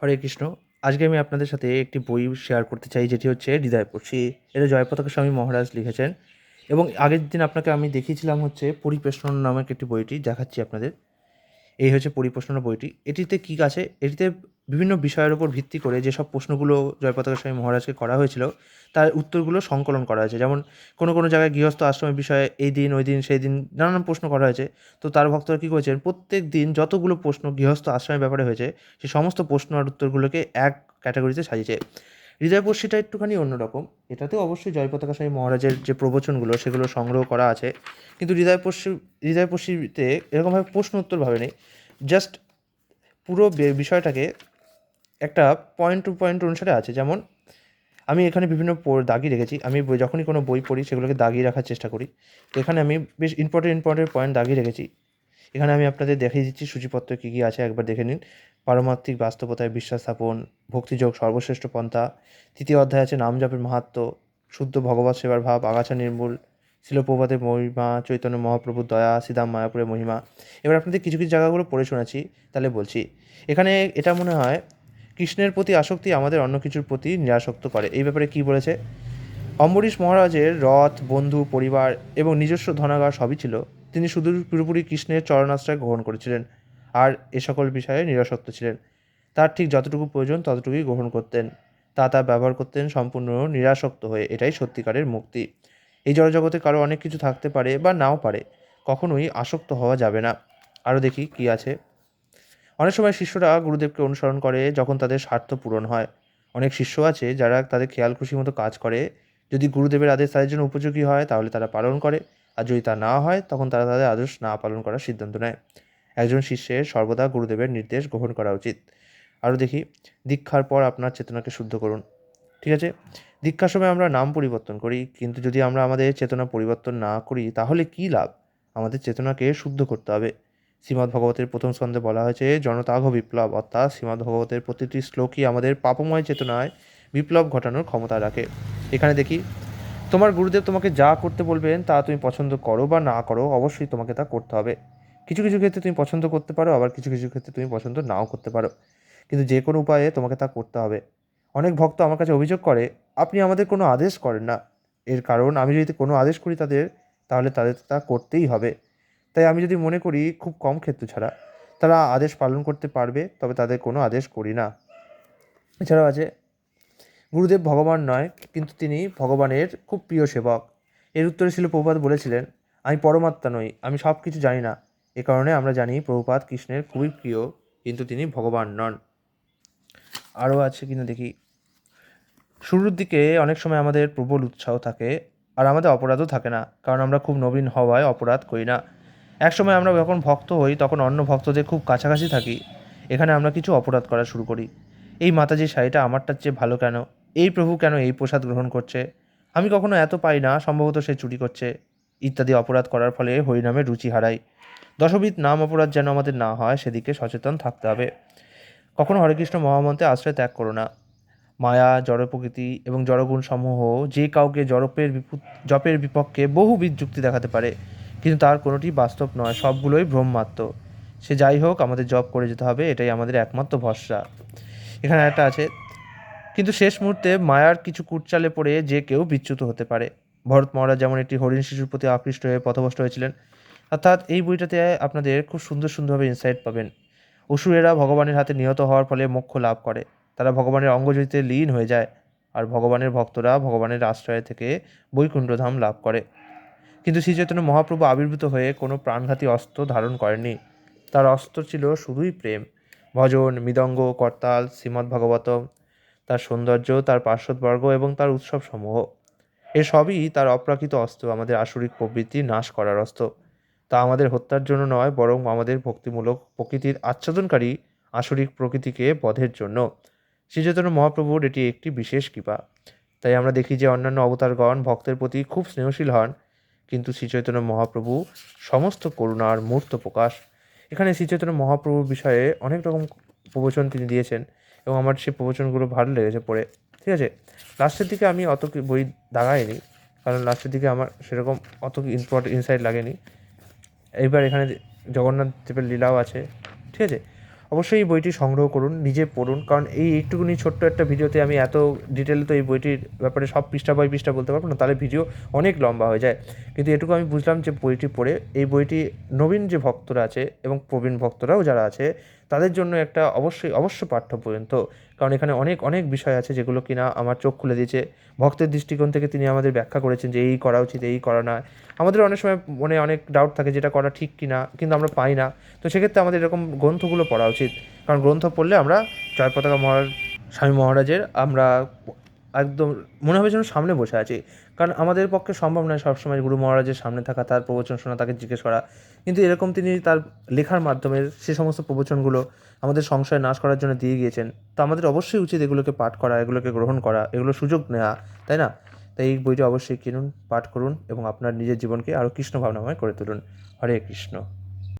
হরে কৃষ্ণ। আজকে আমি আপনাদের সাথে একটি বই শেয়ার করতে চাই, যেটি হচ্ছে হৃদয়পর্শী এটা জয়পতাকা স্বামী মহারাজ লিখেছেন এবং আগের দিন আপনাকে আমি দেখিয়েছিলাম হচ্ছে পরিপ্রেশন নামক একটি বইটি, দেখাচ্ছি আপনাদের। এই হচ্ছে পরিপ্রেষণ বইটি। এটিতে কী আছে? এটিতে বিভিন্ন বিষয়ের উপর ভিত্তি করে যেসব প্রশ্নগুলো জয়পতাকা স্বামী মহারাজকে করা হয়েছিল, তার উত্তরগুলো সংকলন করা হয়েছে। যেমন, কোনো কোনো জায়গায় গৃহস্থ আশ্রমের বিষয়ে এই দিন, ওই দিন, সেই দিন নানান প্রশ্ন করা হয়েছে। তো তার ভক্তরা কী করেছেন? প্রত্যেক দিন যতগুলো প্রশ্ন গৃহস্থ আশ্রমের ব্যাপারে হয়েছে, সে সমস্ত প্রশ্ন আর উত্তরগুলোকে এক ক্যাটাগরিতে সাজিয়েছে। হৃদয়পর্শীটা একটুখানি অন্যরকম। এটাতেও অবশ্যই জয়পতাকা স্বামী মহারাজের যে প্রবচনগুলো, সেগুলো সংগ্রহ করা আছে। কিন্তু হৃদয়পর্শী হৃদয়পর্শীতে এরকমভাবে প্রশ্ন উত্তরভাবে নেই। জাস্ট পুরো বিষয়টাকে একটা পয়েন্ট টু পয়েন্ট অনুসারে আছে। যেমন, আমি এখানে বিভিন্ন দাগি রেখেছি। আমি যখনই কোনো বই পড়ি, সেগুলোকে দাগিয়ে রাখার চেষ্টা করি। তো এখানে আমি বেশ ইম্পর্টেন্ট ইম্পর্টেন্ট পয়েন্ট দাগিয়ে রেখেছি। এখানে আমি আপনাদের দেখিয়ে দিচ্ছি, সূচিপত্র কী কী আছে, একবার দেখে নিন। পারমার্থিক বাস্তবতায় বিশ্বাস স্থাপন, ভক্তিযোগ সর্বশ্রেষ্ঠ পন্থা। তৃতীয় অধ্যায় আছে, নাম জপের মাহাত্ম শুদ্ধ ভগবত সেবার ভাব, আগাছা নির্মূল শিলপ্রভাতের মহিমা, চৈতন্য মহাপ্রভুর দয়া শ্রীদাম মায়াপুরের মহিমা। এবার আপনাদের কিছু কিছু জায়গাগুলো পড়ে শোনাচ্ছি, তাহলে বলছি। এখানে এটা মনে হয়, কৃষ্ণের প্রতি আসক্তি আমাদের অন্য কিছুর প্রতি নিরাসক্ত করে। এই ব্যাপারে কি বলেছে? অম্বরীশ মহারাজের রথ, বন্ধু, পরিবার এবং নিজস্ব ধনাগার সবই ছিল। তিনি শুধু পুরোপুরি কৃষ্ণের চরণাশ্রয় গ্রহণ করেছিলেন। আর এ সকল বিষয়ে নিরাসক্ত ছিলেন। তার ঠিক যতটুকু প্রয়োজন ততটুকুই গ্রহণ করতেন। তা তা ব্যবহার করতেন সম্পূর্ণ নিরাসক্ত হয়ে। এটাই সত্যিকারের মুক্তি। এই জড়জগতে কারও অনেক কিছু থাকতে পারে বা নাও পারে, কখনোই আসক্ত হওয়া যাবে না। আরও দেখি কি আছে। অনেক সময় শিষ্যরা গুরুদেবকে অনুসরণ করে যখন তাদের স্বার্থ পূরণ হয়। অনেক শিষ্য আছে যারা তাদের খেয়াল খুশি মতো কাজ করে। যদি গুরুদেবের আদেশ তাদের জন্য উপযোগী হয়, তাহলে তারা পালন করে। আর যদি তা না হয়, তখন তারা তাদের আদেশ না পালন করার সিদ্ধান্ত নেয়। একজন শিষ্যের সর্বদা গুরুদেবের নির্দেশ গ্রহণ করা উচিত। আরও দেখি, দীক্ষার পর আপনার চেতনাকে শুদ্ধ করুন। ঠিক আছে? দীক্ষার সময় আমরা নাম পরিবর্তন করি, কিন্তু যদি আমরা আমাদের চেতনা পরিবর্তন না করি, তাহলে কী লাভ? আমাদের চেতনাকে শুদ্ধ করতে হবে। শ্রীমদ্ ভগবতের প্রথম স্কন্ধে বলা হয়েছে, জনতাঘ বিপ্লব, অর্থাৎ শ্রীমদ্ ভগবতের প্রতিটি শ্লোকই আমাদের পাপময় চেতনায় বিপ্লব ঘটানোর ক্ষমতা রাখে। এখানে দেখি, তোমার গুরুদেব তোমাকে যা করতে বলবেন তা তুমি পছন্দ করো বা না করো, অবশ্যই তোমাকে তা করতে হবে। কিছু কিছু ক্ষেত্রে তুমি পছন্দ করতে পারো, আবার কিছু কিছু ক্ষেত্রে তুমি পছন্দ নাও করতে পারো। কিন্তু যে কোনো উপায়ে তোমাকে তা করতে হবে। অনেক ভক্ত আমার কাছে অভিযোগ করে, আপনি আমাদের কোনো আদেশ করেন না। এর কারণ আমি যদি কোনো আদেশ করি তাদের, তাহলে তাদের তা করতেই হবে। তাই আমি যদি মনে করি খুব কম ক্ষেত্র ছাড়া, তারা আদেশ পালন করতে পারবে, তবে তাদের কোনো আদেশ করি না। এছাড়াও আছে, গুরুদেব ভগবান নয়, কিন্তু তিনি ভগবানের খুব প্রিয় সেবক। এর উত্তরে ছিল প্রভুপাত বলেছিলেন, আমি পরমাত্মা নই, আমি সব কিছু জানি না। এ কারণে আমরা জানি প্রভুপাত কৃষ্ণের খুবই প্রিয়, কিন্তু তিনি ভগবান নন। আরও আছে কিনা দেখি। শুরুর দিকে অনেক সময় আমাদের প্রবল উৎসাহ থাকে, আর আমাদের অপরাধও থাকে না, কারণ আমরা খুব নবীন হওয়ায় অপরাধ করি না। একসময় আমরা যখন ভক্ত হই, তখন অন্য ভক্তদের খুব কাছাকাছি থাকি, এখানে আমরা কিছু অপরাধ করা শুরু করি। এই মাতাজির শাড়িটা আমারটার চেয়ে ভালো কেন? এই প্রভু কেন এই প্রসাদ গ্রহণ করছে? আমি কখনো এত পাই না, সম্ভবত সে চুরি করছে। ইত্যাদি অপরাধ করার ফলে হরিনামের রুচি হারাই দশবিধ নাম অপরাধ যেন আমাদের না হয়, সেদিকে সচেতন থাকতে হবে। কখনো হরেকৃষ্ণ মহামন্ত্রে আশ্রয় ত্যাগ করো না। মায়া, জড় প্রকৃতি এবং জড়গুণ সমূহ যে কাউকে জড়পের বিপু- জপের বিপক্ষে বহুবিধ যুক্তি দেখাতে পারে, কিন্তু তার কোনোটি বাস্তব নয়, সবগুলোই ভ্রমমাত্র সে যাই হোক, আমাদের জব করে যেতে হবে, এটাই আমাদের একমাত্র ভরসা। এখানে একটা আছে, কিন্তু শেষ মুহূর্তে মায়ার কিছু কুটচালে পড়ে যে কেউ বিচ্যুত হতে পারে। ভরত মহারাজ যেমন একটি হরিণ শিশুর প্রতি আকৃষ্ট হয়ে পথভ্রষ্ট হয়েছিলেন, অর্থাৎ এই বইটাতে আপনাদের খুব সুন্দর সুন্দরভাবে ইনসাইট পাবেন। অসুরেরা ভগবানের হাতে নিহত হওয়ার ফলে মোক্ষ লাভ করে। তারা ভগবানের অঙ্গজড়িতে লীন হয়ে যায়, আর ভগবানের ভক্তরা ভগবানের আশ্রয় থেকে বৈকুণ্ঠধাম লাভ করে। কিন্তু শ্রীচৈতন্য মহাপ্রভু আবির্ভূত হয়ে কোনো প্রাণঘাতী অস্ত্র ধারণ করেননি। তার অস্ত্র ছিল শুধুই প্রেম। ভজন, মৃদঙ্গ, করতাল শ্রীমদ্ ভাগবতম তার সৌন্দর্য, তার পার্শ্বদবর্গ এবং তার উৎসবসমূহ। এসবই তার অপ্রাকৃত অস্ত্র, আমাদের আসরিক প্রবৃত্তি নাশ করার অস্ত্র। তা আমাদের হত্যার জন্য নয়, বরং আমাদের ভক্তিমূলক প্রকৃতির আচ্ছাদনকারী আসরিক প্রকৃতিকে বধের জন্য। শ্রীচৈতন্য মহাপ্রভুর এটি একটি বিশেষ কৃপা। তাই আমরা দেখি যে অন্যান্য অবতারগণ ভক্তের প্রতি খুব স্নেহশীল হন, কিন্তু শ্রীচৈতন্য মহাপ্রভু সমস্ত করুণার মূর্ত প্রকাশ। এখানে শ্রীচৈতন্য মহাপ্রভুর বিষয়ে অনেক রকম প্রবচন তিনি দিয়েছেন, এবং আমার সেই প্রবচনগুলো ভালো লেগেছে পড়ে। ঠিক আছে? লাস্টের দিকে আমি অত বই দাগাইনি, কারণ লাস্টের দিকে আমার সেরকম অত ইম্পর্টেন্ট ইনসাইট লাগেনি। এইবার এখানে জগন্নাথ দেবের লীলাও আছে, ঠিক আছে? অবশ্যই এই বইটি সংগ্রহ করুন, নিজে পড়ুন, কারণ এই একটুকুনি ছোট্ট একটা ভিডিওতে আমি এত ডিটেলে তো এই বইটির ব্যাপারে সব পৃষ্ঠা বাই পৃষ্ঠা বলতে পারব না, তাহলে ভিডিও অনেক লম্বা হয়ে যায়। কিন্তু এটুকু আমি বুঝলাম যে বইটি পড়ে, এই বইটি নবীন যে ভক্তরা আছে এবং প্রবীণ ভক্তরাও যারা আছে তাদের জন্য একটা অবশ্যই, অবশ্য পাঠ্য পর্যন্ত কারণ এখানে অনেক অনেক বিষয় আছে যেগুলো কিনা আমার চোখ খুলে দিয়েছে। ভক্তের দৃষ্টিকোণ থেকে তিনি আমাদের ব্যাখ্যা করেছেন যে এই করা উচিত, এই করা না আমাদের অনেক সময় মনে অনেক ডাউট থাকে যেটা করা ঠিক কিনা, কিন্তু আমরা পাই না। তো সেক্ষেত্রে আমাদের এরকম গ্রন্থগুলো পড়া উচিত। কারণ গ্রন্থ পড়লে আমরা জয়পতাকা মহারাজ স্বামী মহারাজের আমরা একদম মনে হবে যেন সামনে বসে আছি। কারণ আমাদের পক্ষে সম্ভব নয় সবসময় গুরু মহারাজের সামনে থাকা, তার প্রবচন শোনা, তাকে জিজ্ঞেস করা। কিন্তু এরকম তিনি তার লেখার মাধ্যমে সে সমস্ত প্রবচনগুলো আমাদের সংশয় নাশ করার জন্য দিয়ে গিয়েছেন। তো আমাদের অবশ্যই উচিত এগুলোকে পাঠ করা, এগুলোকে গ্রহণ করা, এগুলো সুযোগ নেওয়া তাই না? তাই এই বইটি অবশ্যই কিনুন, পাঠ করুন এবং আপনার নিজের জীবনকে আরও কৃষ্ণ ভাবনাময় করে তুলুন। হরে কৃষ্ণ।